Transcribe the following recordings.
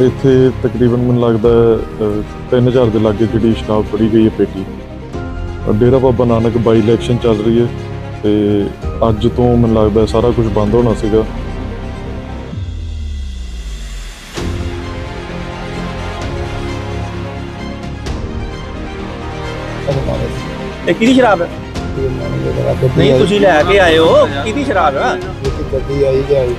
ਇੱਥੇ ਤਕਰੀਬਨ ਮੈਨੂੰ ਲੱਗਦਾ 3000 ਦੇ ਲਾਗੇ ਜਿਹੜੀ ਸ਼ਰਾਬ ਫੜੀ ਗਈ ਹੈ ਪੇਟੀ। ਡੇਰਾ ਬਾਬਾ ਨਾਨਕ ਬਾਈ ਇਲੈਕਸ਼ਨ ਚੱਲ ਰਹੀ ਹੈ ਤੇ ਅੱਜ ਤੋਂ ਮੈਨੂੰ ਲੱਗਦਾ ਸਾਰਾ ਕੁਝ ਬੰਦ ਹੋਣਾ ਸੀਗਾ। ਇਹ ਕਿਹਦੀ ਸ਼ਰਾਬ ਹੈ? ਨਹੀਂ ਤੁਸੀਂ ਲੈ ਕੇ ਆਏ ਹੋ। ਕਿਹਦੀ ਸ਼ਰਾਬ ਹੈ? ਗੱਡੀ ਆਈ ਜਾਈ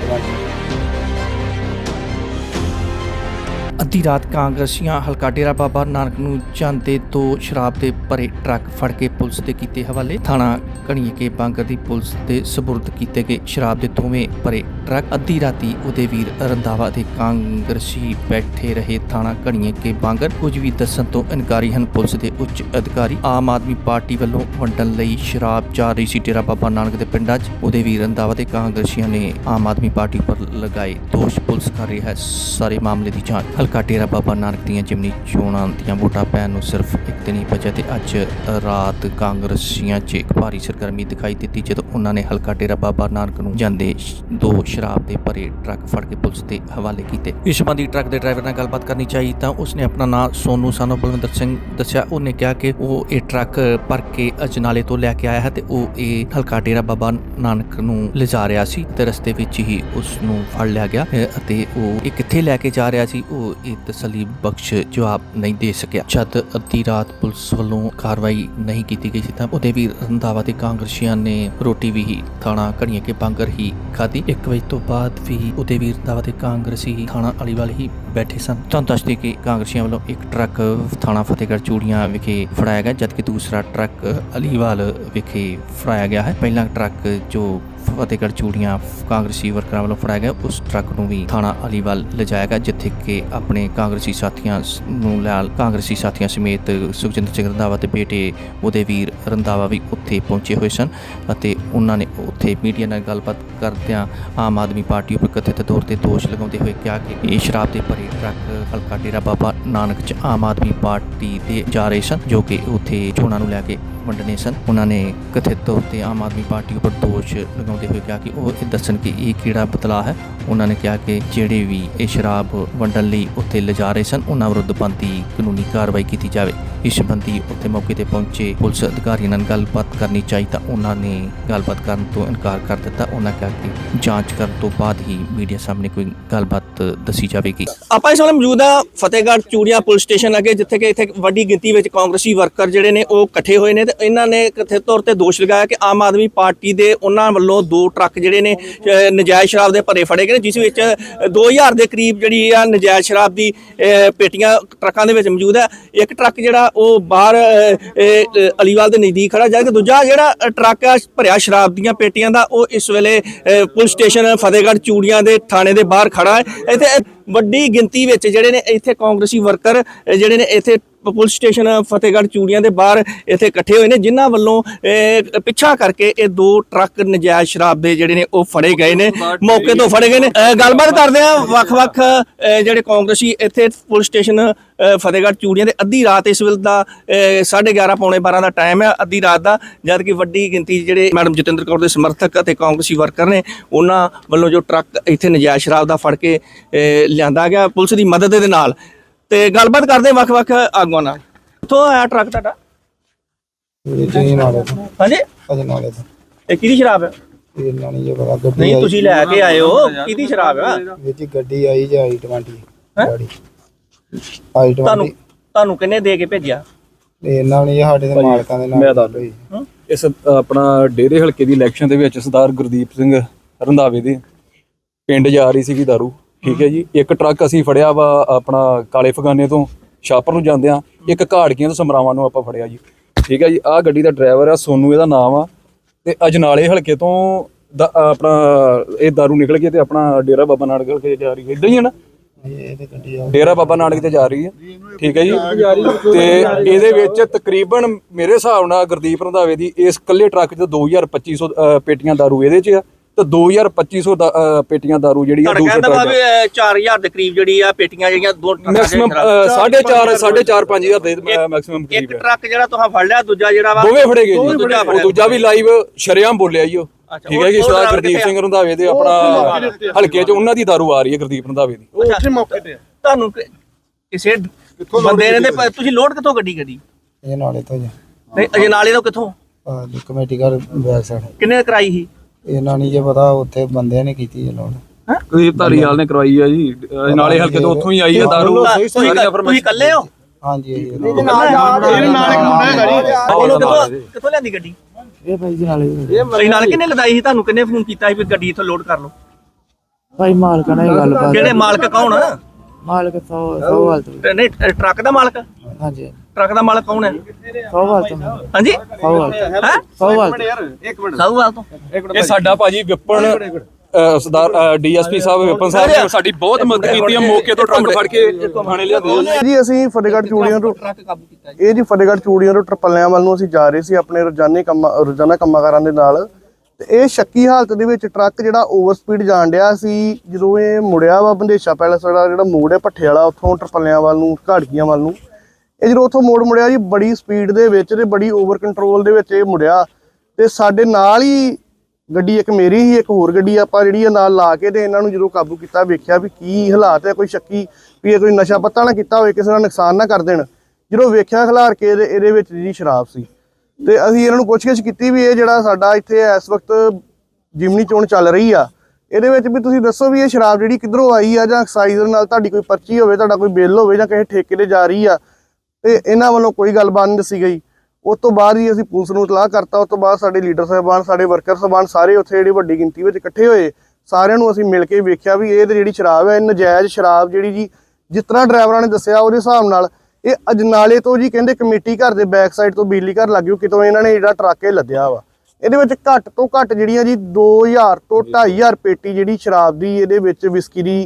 ਅੱਧੀ ਰਾਤ ਕਾਂਗਰਸੀਆਂ ਹਲਕਾ ਡੇਰਾ ਬਾਬਾ ਨਾਨਕ ਨੂੰ ਜਾਂਦੇ ਤੋਂ ਸ਼ਰਾਬ ਦੇ ਭਰੇ ਟਰੱਕ ਫੜ ਕੇ ਪੁਲਿਸ ਦੇ ਕੀਤੇ ਹਵਾਲੇ। ਥਾਣਾ ਕਣੀਏ ਬਾਂਗਰ ਦੀ ਪੁਲਿਸ ਦੇ ਸਪੁਰਦ ਕੀਤੇ ਗਏ ਸ਼ਰਾਬ ਦੇ ਦੋਵੇਂ ਭਰੇ ਟਰੱਕ ਅੱਧੀ ਰਾਤੀ ਉਹਦੇ ਵੀਰ ਰੰਦਾਵਾ ਦੇ ਕਾਂਗਰਸੀ ਬੈਠੇ ਰਹੇ। ਥਾਣਾ ਕਣੀਏ ਬਾਂਗਰ ਕੁਝ ਵੀ ਦੱਸਣ ਤੋਂ ਇਨਕਾਰੀ ਹਨ। ਪੁਲਿਸ ਦੇ ਉੱਚ ਅਧਿਕਾਰੀ ਆਮ ਆਦਮੀ ਪਾਰਟੀ ਵੱਲੋਂ ਵੰਡਣ ਲਈ ਸ਼ਰਾਬ ਜਾ ਰਹੀ ਸੀ। ਡੇਰਾ ਬਾਬਾ ਨਾਨਕ ਦੇ ਪਿੰਡਾਂ 'ਚ ਉਹਦੇ ਵੀਰ ਰੰਦਾਵਾ ਦੇ ਕਾਂਗਰਸੀਆਂ ਨੇ ਆਮ ਆਦਮੀ ਪਾਰਟੀ ਉੱਪਰ ਲਗਾਏ ਦੋਸ਼। ਪੁਲਿਸ ਕਰ ਰਹੀ ਹੈ ਸਾਰੇ ਮਾਮਲੇ ਦੀ ਜਾਂਚ। ਹਲਕਾ ਡੇਰਾ ਬਾਬਾ ਨਾਨਕ ਦੀਆਂ ਜਿਮਨੀ ਚੋਣਾਂ ਦੀਆਂ ਵੋਟਾਂ ਪੈਣ ਨੂੰ ਸਿਰਫ ਇੱਕ ਦਿਨ ਹੀ ਬਚਿਆ ਤੇ ਅੱਜ ਰਾਤ ਕਾਂਗਰਸੀਆਂ 'ਚ ਇੱਕ ਭਾਰੀ ਸਰਗਰਮੀ ਦਿਖਾਈ ਦਿੱਤੀ ਜਦੋਂ ਉਹਨਾਂ ਨੇ ਹਲਕਾ ਡੇਰਾ ਬਾਬਾ ਨਾਨਕ ਨੂੰ ਜਾਂਦੇ ਦੋ ਸ਼ਰਾਬ ਦੇ ਭਰੇ ਟਰੱਕ ਫੜ ਕੇ ਪੁਲਿਸ ਦੇ ਹਵਾਲੇ ਕੀਤੇ। ਇਸ ਸੰਬੰਧੀ ਟਰੱਕ ਦੇ ਡਰਾਈਵਰ ਨਾਲ ਗੱਲਬਾਤ ਕਰਨੀ ਚਾਹੀ ਤਾਂ ਉਸਨੇ ਆਪਣਾ ਨਾਮ ਸੋਨੂ ਸਾਨੋ ਬਲਵਿੰਦਰ ਸਿੰਘ ਦੱਸਿਆ। ਉਹਨੇ ਕਿਹਾ ਕਿ ਉਹ ਇਹ ਟਰੱਕ ਭਰ ਕੇ ਅਜਨਾਲੇ ਤੋਂ ਲੈ ਕੇ ਆਇਆ ਹੈ ਤੇ ਉਹ ਇਹ ਹਲਕਾ ਡੇਰਾ ਬਾਬਾ ਨਾਨਕ ਨੂੰ ਲਿਜਾ ਰਿਹਾ ਸੀ ਤੇ ਰਸਤੇ ਵਿੱਚ ਹੀ ਉਸ ਨੂੰ ਫੜ ਲਿਆ ਗਿਆ ਅਤੇ ਉਹ ਇਹ ਕਿੱਥੇ ਲੈ ਕੇ ਜਾ ਰਿਹਾ ਸੀ, ਉਹ ਇਹ ਤਸੱਲੀ ਬਖਸ਼ ਜਵਾਬ ਨਹੀਂ ਦੇ ਸਕਿਆ। ਜਦ ਅੱਧੀ ਰਾਤ ਪੁਲਿਸ ਵੱਲੋਂ ਕਾਰਵਾਈ ਨਹੀਂ ਕੀਤੀ ਗਈ ਸੀ ਤਾਂ ਉਹਦੇ ਵੀ ਰੰਧਾਵਾ ਤੇ ਕਾਂਗਰਸੀਆਂ ਨੇ ਰੋਟੀ ਵੀ ਥਾਣਾ ਘੜੀਆਂ ਕੇ ਬਾਂਗਰ ਹੀ ਖਾਧੀ। 1 ਵਜੇ ਤੋਂ ਬਾਅਦ ਵੀ ਉਹਦੇ ਵੀ ਰੰਧਾਵਾ ਤੇ ਕਾਂਗਰਸੀ ਥਾਣਾ ਅਲੀਵਾਲ ਹੀ ਬੈਠੇ ਸਨ। ਤੁਹਾਨੂੰ ਦੱਸਦੇ ਕਿ ਕਾਂਗਰਸੀਆਂ ਵੱਲੋਂ ਇੱਕ ਟਰੱਕ ਥਾਣਾ ਫਤਿਹਗੜ੍ਹ ਚੂੜੀਆਂ ਵਿਖੇ ਫੜਾਇਆ ਗਿਆ, ਜਦਕਿ ਦੂਸਰਾ ਟਰੱਕ ਅਲੀਵਾਲ ਵਿਖੇ ਫੜਾਇਆ ਗਿਆ ਹੈ। ਪਹਿਲਾ ਟਰੱਕ ਜੋ ਫਤਿਹਗੜ੍ਹ ਚੂੜੀਆਂ ਕਾਂਗਰਸੀ ਵਰਕਰਾਂ ਵੱਲੋਂ ਫੜਾਇਆ ਗਿਆ ਉਸ ਟਰੱਕ ਨੂੰ ਵੀ ਥਾਣਾ ਅਲੀਵਾਲ ਲਿਜਾਇਆ ਗਿਆ, ਜਿੱਥੇ ਕਿ ਆਪਣੇ ਕਾਂਗਰਸੀ ਸਾਥੀਆਂ ਸ- ਨੂੰ ਨਾਲ ਕਾਂਗਰਸੀ ਸਾਥੀਆਂ ਸਮੇਤ ਸੁਖਜਿੰਦਰ ਸਿੰਘ ਰੰਧਾਵਾ ਤੇ ਬੇਟੇ ਉਹਦੇ ਵੀਰ ਰੰਧਾਵਾ ਵੀ ਉੱਥੇ ਪਹੁੰਚੇ ਹੋਏ ਸਨ ਅਤੇ ਉਹਨਾਂ ਨੇ ਉੱਥੇ ਮੀਡੀਆ ਨਾਲ ਗੱਲਬਾਤ ਕਰਦਿਆਂ ਆਮ ਆਦਮੀ ਪਾਰਟੀ ਉੱਪਰ ਕਥਿਤ ਤੌਰ ਤੇ ਦੋਸ਼ ਲਗਾਉਂਦੇ ਹੋਏ ਕਿਹਾ ਕਿ ਇਹ ਸ਼ਰਾਬ ਦੇ ਭਰੇ ਟਰੱਕ ਹਲਕਾ ਡੇਰਾ ਬਾਬਾ ਨਾਨਕ ਚ ਆਮ ਆਦਮੀ ਪਾਰਟੀ ਦੇ ਜਾ ਰਹੇ ਸਨ, ਜੋ ਕਿ ਉੱਥੇ ਚੋਣਾਂ ਨੂੰ ਲੈ ਕੇ ਵੰਡਣੇ ਸਨ ਉਹਨਾਂ ਨੇ ਕਥਿਤ ਤੌਰ ਤੇ ਆਮ ਆਦਮੀ ਪਾਰਟੀ ਉੱਪਰ ਦੋਸ਼ ਲਗਾਉਂਦੇ ਹੋਏ ਕਿਹਾ ਕਿ ਉਹ ਇਹ ਦੱਸਣ ਕਿ ਇਹ ਕਿਹੜਾ ਬਦਲਾਅ ਹੈ। ਉਹਨਾਂ ਨੇ ਕਿਹਾ ਕਿ ਜਿਹੜੇ ਵੀ ਇਹ ਸ਼ਰਾਬ ਵੰਡਣ ਲਈ ਉੱਥੇ ਲਿਜਾ ਰਹੇ ਸਨ, ਉਹਨਾਂ ਵਿਰੁੱਧ ਬਣਦੀ ਕਾਨੂੰਨੀ ਕਾਰਵਾਈ ਕੀਤੀ ਜਾਵੇ। ਇਸ ਸੰਬੰਧੀ ਉੱਥੇ ਮੌਕੇ ਤੇ ਪਹੁੰਚੇ ਪੁਲਿਸ ਅਧਿਕਾਰੀਆਂ ਨਾਲ ਗੱਲਬਾਤ ਕਰਨੀ ਚਾਹੀ ਤਾਂ ਉਹਨਾਂ ਨੇ ਗੱਲਬਾਤ ਕਰਨ ਤੋਂ ਇਨਕਾਰ ਕਰ ਦਿੱਤਾ। ਉਹਨਾਂ ਕਿਹਾ ਕਿ ਜਾਂਚ ਕਰਨ ਤੋਂ ਬਾਅਦ ਹੀ ਮੀਡੀਆ ਸਾਹਮਣੇ ਕੋਈ ਗੱਲਬਾਤ ਦੱਸੀ ਜਾਵੇਗੀ। ਆਪਾਂ ਇਸ ਵੇਲੇ ਮੌਜੂਦ ਆ ਫਤਿਹਗੜ੍ਹ ਚੂੜੀਆਂ ਪੁਲਿਸ ਸਟੇਸ਼ਨ ਅੱਗੇ, ਜਿੱਥੇ ਕਿ ਇੱਥੇ ਵੱਡੀ ਗਿਣਤੀ ਵਿੱਚ ਕਾਂਗਰਸੀ ਵਰਕਰ ਜਿਹੜੇ ਨੇ ਉਹ ਇਕੱਠੇ ਹੋਏ ਨੇ ਤੇ ਇਹਨਾਂ ਨੇ ਕਥਿਤ ਤੌਰ ਤੇ ਦੋਸ਼ ਲਗਾਇਆ ਕਿ ਆਮ ਆਦਮੀ ਪਾਰਟੀ ਦੇ ਉਹਨਾਂ ਵੱਲੋਂ ਦੋ ਟਰੱਕ ਜਿਹੜੇ ਨੇ ਨਜਾਇਜ਼ ਸ਼ਰਾਬ ਦੇ ਭਰੇ ਫੜੇ ਗਏ ਨੇ ਜਿਸ ਵਿੱਚ ਅਹ, 2000 ਦੇ ਕਰੀਬ ਜਿਹੜੀ ਆ ਨਜਾਇਜ਼ ਸ਼ਰਾਬ ਦੀ ਪੇਟੀਆਂ ਟਰੱਕਾਂ ਦੇ ਵਿੱਚ ਮੌਜੂਦ ਹੈ। ਇੱਕ ਟਰੱਕ ਜਿਹੜਾ ਉਹ ਬਾਹਰ ਅਲੀਵਾਲ ਦੇ ਨਜ਼ਦੀਕ ਖੜਾ ਕੇ ਦੂਜਾ ਜਿਹੜਾ ਟਰੱਕ ਆ ਭਰਿਆ ਸ਼ਰਾਬ ਦੀਆਂ ਪੇਟੀਆਂ ਦਾ ਉਹ ਇਸ ਵੇਲੇ ਪੁਲਿਸ ਸਟੇਸ਼ਨ ਫਤਿਹਗੜ੍ਹ ਚੂੜੀਆਂ ਦੇ ਥਾਣੇ ਦੇ ਬਾਹਰ ਖੜਾ ਹੈ। ਇੱਥੇ ਵੱਡੀ ਗਿਣਤੀ ਵਿੱਚ ਜਿਹੜੇ ਨੇ ਇੱਥੇ ਕਾਂਗਰਸੀ ਵਰਕਰ ਜਿਹੜੇ ਨੇ ਇੱਥੇ ਪੁਲਿਸ ਸਟੇਸ਼ਨ ਫਤਿਹਗੜ੍ਹ ਚੂੜੀਆਂ ਦੇ ਬਾਹਰ ਇੱਥੇ ਇਕੱਠੇ ਹੋਏ ਨੇ, ਜਿਨ੍ਹਾਂ ਵੱਲੋਂ ਪਿੱਛਾ ਕਰਕੇ ਇਹ ਦੋ ਟਰੱਕ ਨਜਾਇਜ਼ ਸ਼ਰਾਬ ਦੇ ਜਿਹੜੇ ਨੇ, ਉਹ ਫੜੇ ਗਏ ਨੇ, ਮੌਕੇ ਤੋਂ ਫੜੇ ਗਏ ਨੇ। ਗੱਲਬਾਤ ਕਰਦੇ ਆ ਵੱਖ-ਵੱਖ ਜਿਹੜੇ ਕਾਂਗਰਸੀ ਇੱਥੇ ਪੁਲਿਸ ਸਟੇਸ਼ਨ ਫਤਿਹਗੜ੍ਹ ਚੂੜੀਆਂ ਦੇ, ਅੱਧੀ ਰਾਤ ਇਸ ਵੇਲੇ ਦਾ 11:30 ਪੌਣੇ 12 ਦਾ ਟਾਈਮ ਹੈ, ਅੱਧੀ ਰਾਤ ਦਾ, ਜਦ ਕਿ ਵੱਡੀ ਗਿਣਤੀ ਜਿਹੜੇ ਮੈਡਮ ਜਤਿੰਦਰ ਕੌਰ ਦੇ ਸਮਰਥਕ ਅਤੇ ਕਾਂਗਰਸੀ ਵਰਕਰ ਨੇ, ਉਹਨਾਂ ਵੱਲੋਂ ਜੋ ਟਰੱਕ ਇੱਥੇ ਨਜਾਇਜ਼ ਸ਼ਰਾਬ ਦਾ ਫੜ ਕੇ ਲਿਆਂਦਾ ਗਿਆ, ਪੁਲਿਸ ਦੀ ਮਦਦ ਦੇ ਨਾਲ ਤੇ ਗੱਲਬਾਤ ਕਰਦੇ ਹਾਂ ਵੱਖ-ਵੱਖ ਆਗੂਆਂ ਨਾਲ। ਕਿੱਥੋਂ ਆਇਆ ਟਰੱਕ ਤੁਹਾਡਾ? ਇਹ ਜੀ ਨਾਲੇ ਤੋਂ ਹਾਂਜੀ? ਅਜ ਨਾਲੇ ਤੋਂ ਇਹ ਕਿਹਦੀ ਸ਼ਰਾਬ ਹੈ? ਇਹ ਨਾਨੀ ਜੇ ਬੜਾ ਗੱਡੀ ਨਹੀਂ ਆਈ ਤੁਸੀਂ ਲੈ ਕੇ ਆਏ ਹੋ। ਕਿਹਦੀ ਸ਼ਰਾਬ ਹੈ? ਇਹ ਜੀ ਗੱਡੀ ਆਈ ਜੇ ਆਈ 20 ਹੈਂ? ਗਾੜੀ। ਆਈ 20 ਤੁਹਾਨੂੰ ਤੁਹਾਨੂੰ ਕਿੰਨੇ ਦੇ ਕੇ ਭੇਜਿਆ? ਤੇ ਇਹਨਾਂ ਨੇ ਸਾਡੇ ਦੇ ਮਾਲਕਾਂ ਦੇ ਨਾਲ ਮੈਂ ਦੱਸ ਇਸ ਆਪਣਾ ਡੇਰੇ ਹਲਕੇ ਦੀ ਇਲੈਕਸ਼ਨ ਦੇ ਵਿੱਚ ਸਰਦਾਰ ਗੁਰਦੀਪ ਸਿੰਘ ਰੰਧਾਵੇ ਦੇ। ਪਿੰਡ ਜਾ ਰਹੀ ਸੀਗੀ ਦਾਰੂ। ਠੀਕ ਹੈ ਜੀ। ਇੱਕ ਟਰੱਕ ਅਸੀਂ ਫੜਿਆ ਵਾ ਆਪਣਾ ਕਾਲੇ ਫਗਾਨੇ ਤੋਂ ਸ਼ਾਪਰ ਨੂੰ ਜਾਂਦਿਆਂ ਇੱਕ ਘਾੜਕੀਆਂ ਤੋਂ ਸਮਰਾਵਾਂ ਨੂੰ ਆਪਾਂ ਫੜਿਆ ਜੀ। ਠੀਕ ਹੈ ਜੀ ਆਹ ਗੱਡੀ ਦਾ ਡਰਾਈਵਰ ਆ ਸੋਨੂ ਇਹਦਾ ਨਾਮ ਆ। ਤੇ ਅਜਨਾਲੇ ਹਲਕੇ ਤੋਂ ਦਾ- ਆਪਣਾ ਇਹ ਦਾਰੂ ਨਿਕਲ ਕੇ ਤੇ ਆਪਣਾ ਡੇਰਾ ਬਾਬਾ ਨਾਨਕ ਹਲਕੇ ਜਾ ਰਹੀ ਹੈ। ਇਦਾਂ ਹੀ ਹੈ ਨਾ? ਇਹ ਤੇ ਗੱਡੀ ਆ। ਡੇਰਾ ਬਾਬਾ ਨਾਨਕ ਤੇ ਜਾ ਰਹੀ ਹੈ। ਠੀਕ ਹੈ ਜੀ। ਤੇ ਇਹਦੇ ਵਿੱਚ ਤਕਰੀਬਨ ਮੇਰੇ ਹਿਸਾਬ ਨਾਲ ਗੁਰਦੀਪ ਰੰਧਾਵੇ ਦੀ ਇਸ ਕੱਲੇ ਟਰੱਕ 'ਚ 2250 ਅ, ਪੇਟੀਆਂ ਦਾਰੂ ਇਹਦੇ 'ਚ ਆ। ਤੇ 2250 ਦਾ, ਅ, ਪੇਟੀਆਂ ਦਾਰੂ ਜਿਹੜੀ ਆ ਤੁਹਾਡਾ ਦੂਸਰੇ ਕਹਿਣ ਦਾ ਟਰੱਕ ਭਾਵੇਂ 4000 ਦੇ ਕਰੀਬ ਜਿਹੜੀ ਆ ਪੇਟੀਆਂ ਜਿਹੜੀਆਂ ਦੋ ਟਰੱਕਾਂ ਦੇ ਮੈਕਸਿਮਮ ਸ਼ਰਾਬ- 4.5 4.5 5000 ਦੇ ਮੈਕਸਿਮਮ ਇੱਕ ਕਰੀਬ ਹੈ। ਟਰੱਕ ਜਿਹੜਾ ਤੁਸੀਂ ਫੜ ਲਿਆ ਦੂਜਾ ਜਿਹੜਾ ਵਾ ਦੋਵੇਂ ਫੜੇ ਗਏ ਦੋਵੇਂ ਜੀ ਫੜਿਆ ਉਹ ਦੂਜਾ ਵੀ ਲਾਈਵ ਸ਼ਰੇਆਮ ਬੋਲਿਆ ਜੀ ਉਹ। ਅੱਛਾ, ਠੀਕ ਹੈ ਜੀ ਉਹ- ਉਹ ਸਰਦਾਰ driver ਗੁਰਦੀਪ ਕਿੱਥੇ ਸਿੰਘ ਰੰਧਾਵੇ ਦੇ ਆਪਣਾ ਹਲਕੇ 'ਚ ਉਹਨਾਂ ਦੀ ਦਾਰੂ ਆ ਰਹੀ ਹੈ ਗੁਰਦੀਪ ਰੰਧਾਵੇ ਦੀ। ਉੱਥੇ ਮੌਕੇ ਤੇ ਤੁਹਾਨੂੰ ਕਿ- ਕਿਸੇ ਬੰਦੇ ਨੇ ਤੇ ਪ- ਤੁਸੀਂ ਲੋਡ ਕਿੱਥੋਂ ਗੱਡੀ ਗੱਡੀ? ਇਹ ਨਾਲੇ ਤੋਂ ਜੀ ਨਹੀਂ ਅਜੇ ਨਾਲੇ ਤੋਂ ਕਿੱਥੋਂ? ਆਹ ਜੀ ਕਮੇਟੀ ਘਰ ਬੈਕ ਸਾਈਡ। ਕਿੰਨੇ ਕਰਾਈ ਸੀ? ਇਹਨਾਂ ਨਹੀਂ ਜੇ ਪਤਾ ਉੱਥੇ ਬੰਦਿਆਂ ਨੇ ਕੀਤੀ ਇਹ ਲੋੜ ਕੁਲਦੀਪ ਧਾਰੀਵਾਲ ਨੇ ਕਰਵਾਈ ਆ ਜੀ। ਅਹ ਨਾਲੇ ਹਲਕੇ ਤੋਂ ਉੱਥੋਂ ਹੀ ਆਈ ਆ ਦਾਰੂ। ਤੁਸੀਂ ਤੁਸੀਂ ਇਕੱਲੇ ਹੋ? ਹਾਂਜੀ ਇਹ ਨਾਲ ਕਿੱਥੋਂ ਕਿੱਥੋਂ ਲਿਆਂਦੀ ਗੱਡੀ? ਇਹ ਭਾਈ ਜੀ ਨਾਲੇ ਤੁਸੀਂ ਨਾਲ ਕਿੰਨੇ ਲਦਾਈ ਸੀ? ਤੁਹਾਨੂੰ ਕਿੰਨੇ ਫੋਨ ਕੀਤਾ ਸੀ ਵੀ ਗੱਡੀ ਇੱਥੋਂ ਲੋਡ ਕਰ ਲਓ? ਭਾਈ ਮਾਲਕਾਂ ਨਾਲ ਗੱਲਬਾਤ ਕਿਹੜੇ ਮਾਲਕ ਕੌਣ ਮਾਲਕ ਸੌ ਸੌ ਵਾਲ ਤੋਂ ਤੇ ਨਹੀਂ ਟਰੱਕ ਦਾ ਮਾਲਕ? ਹਾਂਜੀ। ਟਰੱਕ ਦਾ ਮਾਲਕ ਕੌਣ ਹੈ? ਸੌ ਵਾਲ ਤੋਂ। ਹਾਂਜੀ? ਸੌ ਵਾਲ ਹੈ? ਸੌ ਵਾਲ ਸਾਹੂਵਾਲ ਤੋਂ। ਇਹ ਸਾਡਾ ਭਾਜੀ ਵਿਪਨ ਸਰਦਾਰ ਡੀਐਸਪੀ ਸਾਹਿਬ ਵਿਪਨ ਸਾਹਿਬ ਨੇ ਸਾਡੀ ਬਹੁਤ ਮਦਦ ਕੀਤੀ ਆ ਮੌਕੇ ਤੋਂ ਟਰੱਕ ਫੜ ਕੇ ਥਾਣੇ ਲਿਆਂਦੇ ਜੀ ਅਸੀਂ ਫਤਿਹਗੜ੍ਹ ਚੂੜੀਆਂ ਤੋਂ ਟਰੱਕ ਕਾਬੂ ਕੀਤਾ ਜੀ। ਇਹ ਜੀ ਫਤਿਹਗੜ੍ਹ ਚੂੜੀਆਂ ਤੋਂ ਟਰਪਲਿਆਂ ਵੱਲ ਨੂੰ ਅਸੀਂ ਜਾ ਰਹੇ ਸੀ ਆਪਣੇ ਰੋਜ਼ਾਨੇ ਕੰਮਾਂ ਰੋਜ਼ਾਨਾ ਕੰਮਾਂ ਦੇ ਨਾਲ। ਤੇ ਇਹ ਸ਼ੱਕੀ ਹਾਲਤ ਦੇ ਵਿੱਚ ਟਰੱਕ ਜਿਹੜਾ ਓਵਰ ਸਪੀਡ ਜਾਣ ਡਿਆ ਸੀ, ਜਦੋਂ ਇਹ ਮੁੜਿਆ ਵਾ ਬੰਦੇਸ਼ਾ ਪੈਲਸ ਵਾਲਾ, ਜਿਹੜਾ ਮੋੜ ਹੈ ਭੱਠੇ ਵਾਲਾ, ਉੱਥੋਂ ਟਰਪਲਿਆਂ ਵੱਲ ਨੂੰ, ਘਾੜਕੀਆਂ ਵੱਲ ਨੂੰ। ਇਹ ਜਦੋਂ ਉੱਥੋਂ ਮੋੜ ਮੁੜਿਆ ਜੀ, ਬੜੀ ਸਪੀਡ ਦੇ ਵਿੱਚ ਤੇ ਬੜੀ ਓਵਰ ਕੰਟਰੋਲ ਦੇ ਵਿੱਚ ਇਹ ਮੁੜਿਆ। ਤੇ ਸਾਡੇ ਨਾਲ ਹੀ ਗੱਡੀ ਇੱਕ ਮੇਰੀ ਹੀ ਇੱਕ ਹੋਰ ਗੱਡੀ ਆਪਾਂ ਜਿਹੜੀ ਆ ਨਾਲ ਲਾ ਕੇ ਤੇ ਇਹਨਾਂ ਨੂੰ ਜਦੋਂ ਕਾਬੂ ਕੀਤਾ, ਵੇਖਿਆ ਵੀ ਕੀ ਹਾਲਾਤ ਹੈ, ਕੋਈ ਸ਼ੱਕੀ, ਵੀ ਇਹ ਕੋਈ ਨਸ਼ਾ ਪੱਤਾ ਨਾ ਕੀਤਾ ਹੋਵੇ, ਕਿਸੇ ਦਾ ਨੁਕਸਾਨ ਨਾ ਕਰ ਦੇਣ। ਜਦੋਂ ਵੇਖਿਆ ਖਿਲਾਰ ਕੇ ਇਹਦੇ ਇਹਦੇ ਵਿੱਚ ਜੀ ਸ਼ਰਾਬ ਸੀ। ਤੇ ਅਸੀਂ ਇਹਨਾਂ ਨੂੰ ਪੁੱਛਗਿੱਛ ਕੀਤੀ ਵੀ ਇਹ ਜਿਹੜਾ ਸਾਡਾ ਇੱਥੇ ਇਸ ਵਕਤ ਜਿਮਨੀ ਚੋਣ ਚੱਲ ਰਹੀ ਆ, ਇਹਦੇ ਵਿੱਚ ਵੀ ਤੁਸੀਂ ਦੱਸੋ ਵੀ ਇਹ ਸ਼ਰਾਬ ਜਿਹੜੀ ਕਿੱਧਰੋਂ ਆਈ ਆ ਜਾਂ ਐਕਸਾਈਜ਼ ਨਾਲ ਤੁਹਾਡੀ ਕੋਈ ਪਰਚੀ ਹੋਵੇ, ਤੁਹਾਡਾ ਕੋਈ ਬਿੱਲ ਹੋਵੇ ਜਾਂ ਕਿਸੇ ਠੇਕੇ ਤੇ ਜਾ ਰਹੀ ਆ, ਤੇ ਇਹਨਾਂ ਵੱਲੋਂ ਕੋਈ ਗੱਲਬਾਤ ਨਹੀਂ ਦੱਸੀ ਗਈ। ਉਸ ਤੋਂ ਬਾਅਦ ਹੀ ਅਸੀਂ ਪੁਲਿਸ ਨੂੰ ਇਤਲਾਹ ਕਰਤਾ, ਉਸ ਤੋਂ ਬਾਅਦ ਸਾਡੇ ਲੀਡਰ ਸਾਹਿਬਾਨ, ਸਾਡੇ ਵਰਕਰ ਸਾਹਿਬਾਨ ਸਾਰੇ ਉੱਥੇ ਜਿਹੜੀ ਵੱਡੀ ਗਿਣਤੀ ਵਿੱਚ ਇਕੱਠੇ ਹੋਏ। ਸਾਰਿਆਂ ਨੂੰ ਅਸੀਂ ਮਿਲ ਕੇ ਵੇਖਿਆ ਵੀ ਇਹ ਤੇ ਜਿਹੜੀ ਸ਼ਰਾਬ ਹੈ, ਇਹ ਨਜਾਇਜ਼ ਸ਼ਰਾਬ ਜਿਹੜੀ ਜੀ, ਜਿਸ ਤਰ੍ਹਾਂ ਡਰਾਈਵਰਾਂ ਨੇ ਦੱਸਿਆ ਉਹਦੇ ਹਿਸਾਬ ਨਾਲ ਇਹ ਅਜਨਾਲੇ ਤੋਂ ਜੀ ਕਹਿੰਦੇ ਕਮੇਟੀ ਘਰ ਦੇ ਬੈਕ ਸਾਈਡ ਤੋਂ ਬਿਜਲੀ ਘਰ ਲੱਗਿਓ ਕਿਤੋਂ ਇਹਨਾਂ ਨੇ ਜਿਹੜਾ ਟਰੱਕ ਇਹ ਲੱਦਿਆ ਵਾ। ਇਹਦੇ ਵਿੱਚ ਘੱਟ ਤੋਂ ਘੱਟ ਜਿਹੜੀਆਂ ਜੀ 2000 ਤੋਂ 2500 ਪੇਟੀ ਜਿਹੜੀ ਸ਼ਰਾਬ ਦੀ ਇਹਦੇ ਵਿੱਚ ਵਿਸਕੀ ਦੀ